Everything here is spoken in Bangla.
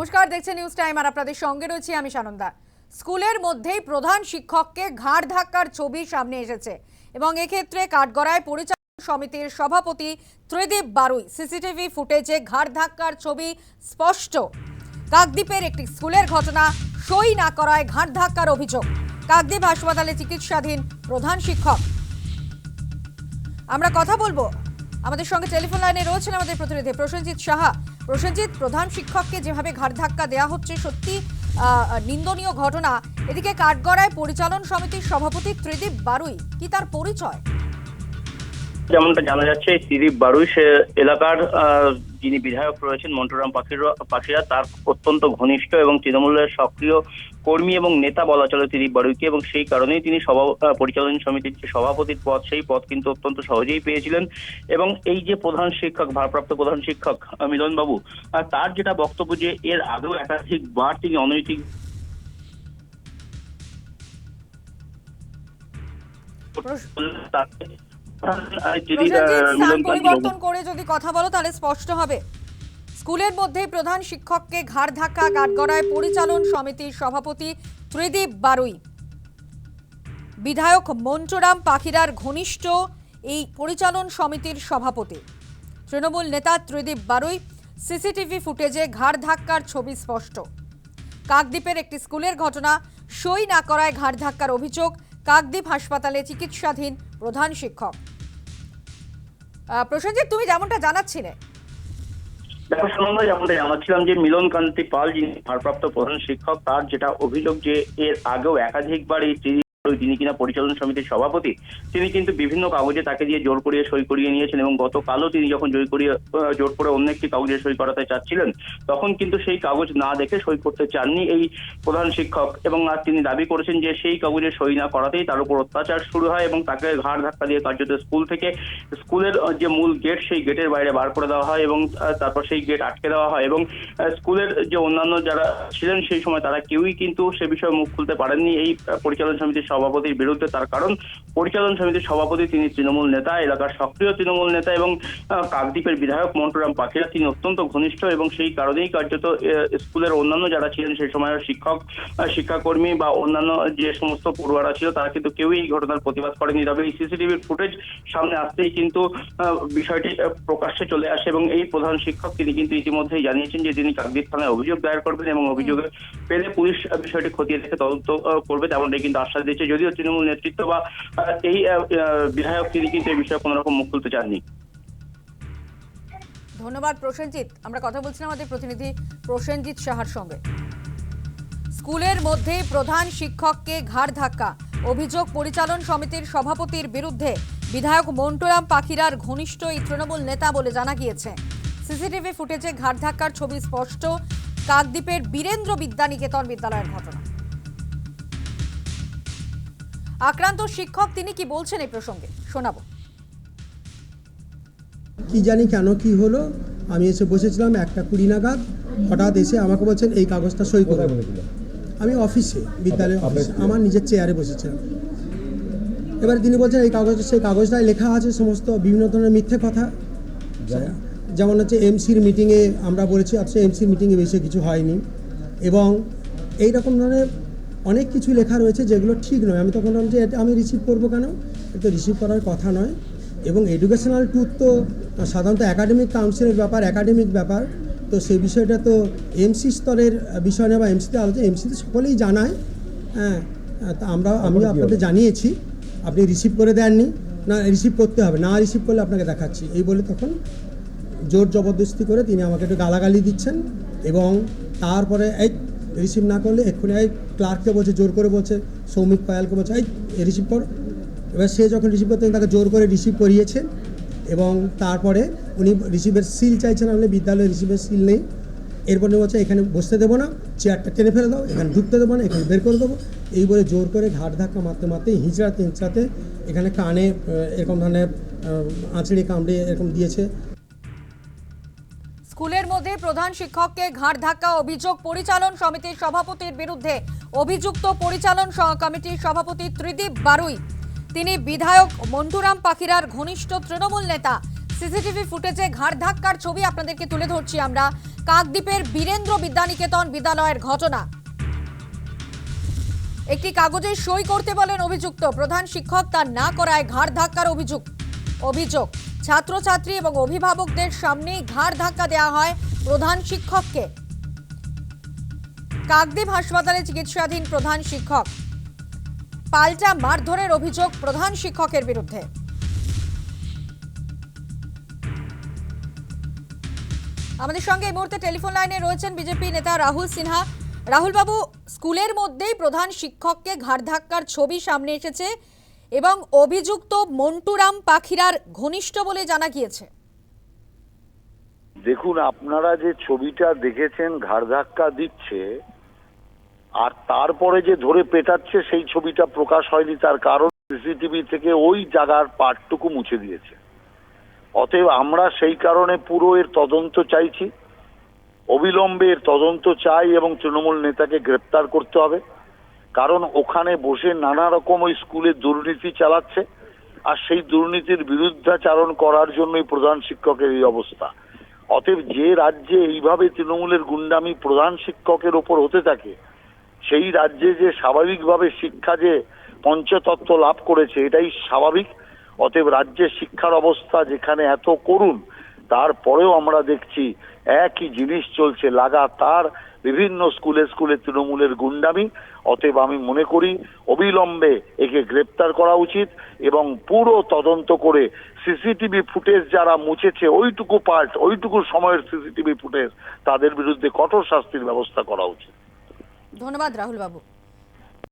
নমস্কার, দেখছেন নিউজ টাইম আর আপনাদের সঙ্গে রয়েছি আমি সানন্দা। স্কুলের মধ্যেই প্রধান শিক্ষককে ঘাড় ধাক্কার ছবি সামনে এসেছে এবং এক্ষেত্রে কাঠগড়ায় পরিচালন সমিতির সভাপতি ত্রিদীপ বারুই সিসিটিভি ফুটেজে ঘাড় ধাক্কার ছবি স্পষ্ট। কাকদ্বীপের একটি স্কুলের ঘটনা সই না করায় ঘাড় ধাক্কার অভিযোগ। কাকদ্বীপ হাসপাতালে চিকিৎসাধীন প্রধান শিক্ষক। আমরা কথা বলব। আমাদের সঙ্গে টেলিফোন লাইনে রয়েছেন আমাদের প্রতিনিধি প্রসেনজিৎ সাহা। প্রসেনজিৎ, প্রধান শিক্ষককে যেভাবে ঘাট ধাক্কা দেওয়া হচ্ছে, সত্যি নিন্দনীয় ঘটনা। এদিকে কাঠগড়ায় পরিচালন সমিতির সভাপতি ত্রিদীপ বারুই, কি তার পরিচয়? যেমনটা জানা যাচ্ছে, ত্রিদীপ বারুই সে এলাকার যিনি বিধায়ক রয়েছেন মন্টুরাম পাখির পাখিরা তার অত্যন্ত ঘনিষ্ঠ এবং তৃণমূলের সক্রিয় কর্মী এবং নেতা বলা চলে ত্রিদীপ বারুইকে এবং সেই কারণেই তিনি সভা পরিচালন সমিতির যে সভাপতির পদ সেই পদ কিন্তু অত্যন্ত সহজেই পেয়েছিলেন। এবং এই যে প্রধান শিক্ষক ভারপ্রাপ্ত প্রধান শিক্ষক মিলন বাবু তার যেটা বক্তব্য যে এর আগেও একাধিকবার তিনি অনৈতিক তাকে পরিবর্তন করে যদি কথা বলো তাহলে স্পষ্ট হবে। স্কুলের মধ্যেই প্রধান শিক্ষককে ঘাড় ধাক্কা কাঠগড়ায় পরিচালন সমিতির সভাপতি ত্রিদীপ বারুই। বিধায়ক মন্টুরাম পাখিরার ঘনিষ্ঠ এই পরিচালন সমিতির সভাপতি। তৃণমূল নেতা ত্রিদীপ বারুই সিসিটিভি ফুটেজে ঘাড় ধাক্কার ছবি স্পষ্ট। কাকদ্বীপের একটি স্কুলের ঘটনা সই না করায় ঘাড় ধাক্কার অভিযোগ কাকদ্বীপ হাসপাতালে চিকিৎসাধীন প্রধান শিক্ষক। প্রসেনজিৎ, তুমি যেমনটা জানাচ্ছিলে। দেখো সুনন্দা, যেমনটা জানাচ্ছিলাম যে মিলন কান্তি পাল, যিনি ভারপ্রাপ্ত প্রধান শিক্ষক, তার যেটা অভিযোগ যে এর আগেও একাধিকবার এই যিনি কিনা পরিচালন সমিতির সভাপতি, তিনি কিন্তু বিভিন্ন কাগজে তাকে দিয়ে জোর করিয়ে সই করিয়ে নিয়েছেন এবং গতকালও তিনি যখন জোর করিয়ে জোর করে অন্য একটি কাগজে সই করাতে চাচ্ছিলেন, তখন কিন্তু সেই কাগজ না দেখে সই করতে চাননি এই প্রধান শিক্ষক এবং আর তিনি দাবি করেছেন যে সেই কাগজে সই না করাতেই তার উপর অত্যাচার শুরু হয় এবং তাকে ঘাড় ধাক্কা দিয়ে কার্যত স্কুল থেকে, স্কুলের যে মূল গেট সেই গেটের বাইরে বার করে দেওয়া হয় এবং তারপর সেই গেট আটকে দেওয়া হয় এবং স্কুলের যে অন্যান্য যারা ছিলেন সেই সময় তারা কেউই কিন্তু সে বিষয়ে মুখ খুলতে পারেননি। এই পরিচালন সমিতির সভাপতির বিরুদ্ধে তার কারণ পরিচালন সমিতির সভাপতি তিনি তৃণমূল নেতা এলাকার সক্রিয় তৃণমূল নেতা এবং কাকদ্বীপের বিধায়ক মন্টুরাম পাখিরা। তিনি অত্যন্ত ঘনিষ্ঠ এবং সেই কারণেই কার্যত স্কুলের অন্যান্য যারা ছিলেন সেই সময়ের শিক্ষক শিক্ষাকর্মী বা অন্যান্য যে সমস্ত পড়ুয়ারা ছিল তারা কিন্তু কেউই এই ঘটনার প্রতিবাদ করেনি তবে এই সিসিটিভির ফুটেজ সামনে আসতেই কিন্তু বিষয়টি প্রকাশ্যে চলে আসে এবং এই প্রধান শিক্ষক তিনি কিন্তু ইতিমধ্যেই জানিয়েছেন যে তিনি কাকদ্বীপ থানায় অভিযোগ দায়ের করবেন এবং অভিযোগে পেলে পুলিশ বিষয়টি খতিয়ে দেখে তদন্ত করবে তেমনটাই কিন্তু আশ্বাস দিয়েছে যদিও তৃণমূল নেতৃত্ব বা এই বিধায়ক তিনি কিন্তু এই বিষয়ে কোনো রকম মুখ খুলতে চাননি। ধন্যবাদ প্রসেনজিৎ। আমরা কথা বলছিলাম আমাদের প্রতিনিধি প্রসেনজিৎ সাহার সঙ্গে। স্কুলের মধ্যে প্রধান শিক্ষককে ঘাড় ধাক্কা, অভিযোগ পরিচালন সমিতির সভাপতির বিরুদ্ধে বিধায়ক মন্টুরাম পাখিরার ঘনিষ্ঠ এই তৃণমূল নেতা বলে জানা গিয়েছে। সিসিটিভি ফুটেজে ঘাড় ধাক্কার ছবি স্পষ্ট, কাকদ্বীপের বীরেন্দ্র বিদ্যানিকেতন বিদ্যালয়ের ঘটনা। আক্রান্ত শিক্ষক তিনি কি বলছেন এই প্রসঙ্গে? শোনাবো। কি জানি কেন কি হলো? আমি এসে বসেছিলাম একটা কুড়ি নাগাদ। হঠাৎ এসে আমাকে বলছেন এই কাগজটা সই করে। আমি অফিসে বিদ্যালয়ে অফিসে আমার নিজের চেয়ারে বসেছিলাম। এবার তিনি বলছেন এই কাগজ সেই কাগজটায় লেখা আছে সমস্ত বিভিন্ন ধরনের মিথ্যে কথা। যেমন? হচ্ছে এমসির মিটিংয়ে আমরা বলেছি অথচ এমসির মিটিংয়ে বেশি কিছু হয়নি। এবং এই রকম ধরনের অনেক কিছু লেখা রয়েছে যেগুলো ঠিক নয়। আমি তখন বললাম যে এটা আমি রিসিভ করব কেন? এটা রিসিভ করার কথা নয়। এবং এডুকেশনাল ট্যুর তো সাধারণত একাডেমিক কাউন্সিলের ব্যাপার একাডেমিক ব্যাপার। তো সেই বিষয়টা তো এমসি স্তরের বিষয় নয় বা এমসিতে আলোচনা এমসিতে সকলেই জানায়। হ্যাঁ তা আমরা আমিও আপনাদের জানিয়েছি। আপনি রিসিভ করে দেননি। না রিসিভ করতে হবে। না রিসিভ করলে আপনাকে দেখাচ্ছি। এই বলে তখন জোর জবরদস্তি করে তিনি আমাকে একটু গালাগালি দিচ্ছেন। এবং তারপরে এই রিসিভ না করলে এক্ষুনি এই ক্লার্ককে বলছে, জোর করে বলছে, সৌমিক পায়ালকে বলছে, এই রিসিভ কর। এবার সে যখন রিসিভ করতেন তাকে জোর করে রিসিভ করিয়েছেন এবং তারপরে উনি রিসিভের সিল চাইছেন আপনি বিদ্যালয়ে রিসিভের সিল নেই। এরপরে বলছে, এখানে বসতে দেবো না চেয়ারটা টেনে ফেলে দাও, এখানে ঢুকতে দেবো না, এখানে বের করে দেবো। এই বলে জোর করে ঘাট ধাক্কা মারতে মারতে, হিঁচড়াতে হিঁচড়াতে এখানে কানে এরকম ধরনের আঁচড়ি কামড়ে এরকম দিয়েছে। মধ্যে প্রধান শিক্ষককে ঘাড় ধাক্কা অভিযোগ পরিচালন সমিতির সভাপতির বিরুদ্ধে অভিযুক্ত পরিচালন কমিটির সভাপতি ত্রিদীপ বারুই। তিনি বিধায়ক মন্টুরাম পাখিরার ঘনিষ্ঠ তৃণমূল নেতা। সিসিটিভি ফুটেজে ঘাড় ধাক্কার ছবি আপনাদেরকে তুলে ধরছি আমরা। কাকদ্বীপের বীরেন্দ্র বিদ্যানিকেতন বিদ্যালয়ের ঘটনা। একটি কাগজে সই করতে বলেন অভিযুক্ত। প্রধান শিক্ষক তার না করায় ঘাড় ধাক্কার অভিযোগ অভিযোগ, ছাত্রছাত্রী এবং অভিভাবকদের সামনেই ঘাড় ধাক্কা দেওয়া হয় প্রধান শিক্ষককে। কাকদ্বীপ হাসপাতালে চিকিৎসাধীন প্রধান শিক্ষক। পাল্টা মারধরের অভিযোগ প্রধান শিক্ষকের বিরুদ্ধে। আমাদের সঙ্গে এই মুহূর্তে টেলিফোন লাইনে রয়েছেন বিজেপি নেতা রাহুল সিনহা। রাহুল বাবু স্কুলের মধ্যেই প্রধান শিক্ষককে ঘাড় ধাক্কার ছবি সামনে এসেছে এবং অভিযুক্ত মন্টুরাম পাখিরার ঘনিষ্ঠ বলে জানা গিয়েছে। দেখুন, আপনারা যে ছবিটা দেখেছেন, ঘাড় ধাক্কা দিচ্ছে, আর তারপরে যে ধরে পেটাচ্ছে, সেই ছবিটা প্রকাশ হয়নি, তার কারণ সিসিটিভি থেকে ওই জায়গার পার্টটুকু মুছে দিয়েছে। অতএব আমরা সেই কারণে পুরো এর তদন্ত চাইছি। অবিলম্বে এর তদন্ত চাই এবং তৃণমূল নেতাকে গ্রেপ্তার করতে হবে। কারণ ওখানে বসে নানা রকম ওই স্কুলে দুর্নীতি চালাচ্ছে, আর সেই দুর্নীতির বিরুদ্ধাচারণ করার জন্যই প্রধান শিক্ষকের এই অবস্থা। অতএব যে রাজ্যে এইভাবে তৃণমূলের গুন্ডামি প্রধান শিক্ষকের ওপর হতে থাকে, সেই রাজ্যে যে স্বাভাবিকভাবে শিক্ষা যে পঞ্চতত্ত্ব লাভ করেছে, এটাই স্বাভাবিক। অতএব রাজ্যের শিক্ষার অবস্থা যেখানে এত করুণ, তারপরেও আমরা দেখছি একই জিনিস চলছে, লাগাতার বিভিন্ন স্কুলে স্কুলে তৃণমূলের গুন্ডামি, অতএব আমি মনে করি অবিলম্বে একে গ্রেপ্তার করা উচিত এবং পুরো তদন্ত করে সিসিটিভি ফুটেজ যারা মুছেছে, ওইটুকু পার্ট, ওইটুকু সময়ের সিসিটিভি ফুটেজ তাদের বিরুদ্ধে কঠোর শাস্তির ব্যবস্থা করা উচিত। ধন্যবাদ রাহুল বাবু